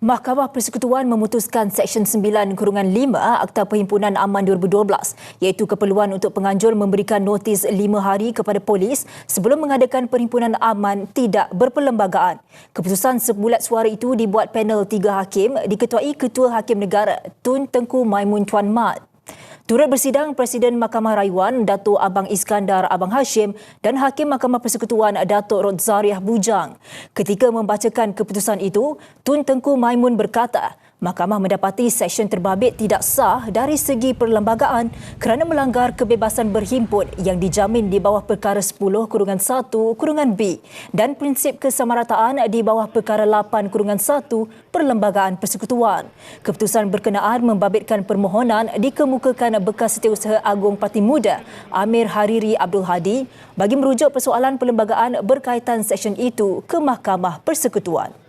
Mahkamah Persekutuan memutuskan Seksyen 9 Kurungan 5 Akta Perhimpunan Aman 2012 iaitu keperluan untuk penganjur memberikan notis 5 hari kepada polis sebelum mengadakan Perhimpunan Aman tidak berperlembagaan. Keputusan sebulat suara itu dibuat panel tiga hakim diketuai Ketua Hakim Negara Tun Tengku Maimun Tuan Mat. Turut bersidang Presiden Mahkamah Rayuan Datuk Abang Iskandar Abang Hashim dan Hakim Mahkamah Persekutuan Datuk Rodzariah Bujang. Ketika membacakan keputusan itu, Tun Tengku Maimun berkata, Mahkamah mendapati seksyen terbabit tidak sah dari segi perlembagaan kerana melanggar kebebasan berhimpun yang dijamin di bawah perkara 10 kurungan 1 kurungan B dan prinsip kesamarataan di bawah perkara 8 kurungan 1 perlembagaan persekutuan. Keputusan berkenaan membabitkan permohonan dikemukakan bekas setiausaha Agung Parti Muda Amir Hariri Abdul Hadi bagi merujuk persoalan perlembagaan berkaitan seksyen itu ke Mahkamah Persekutuan.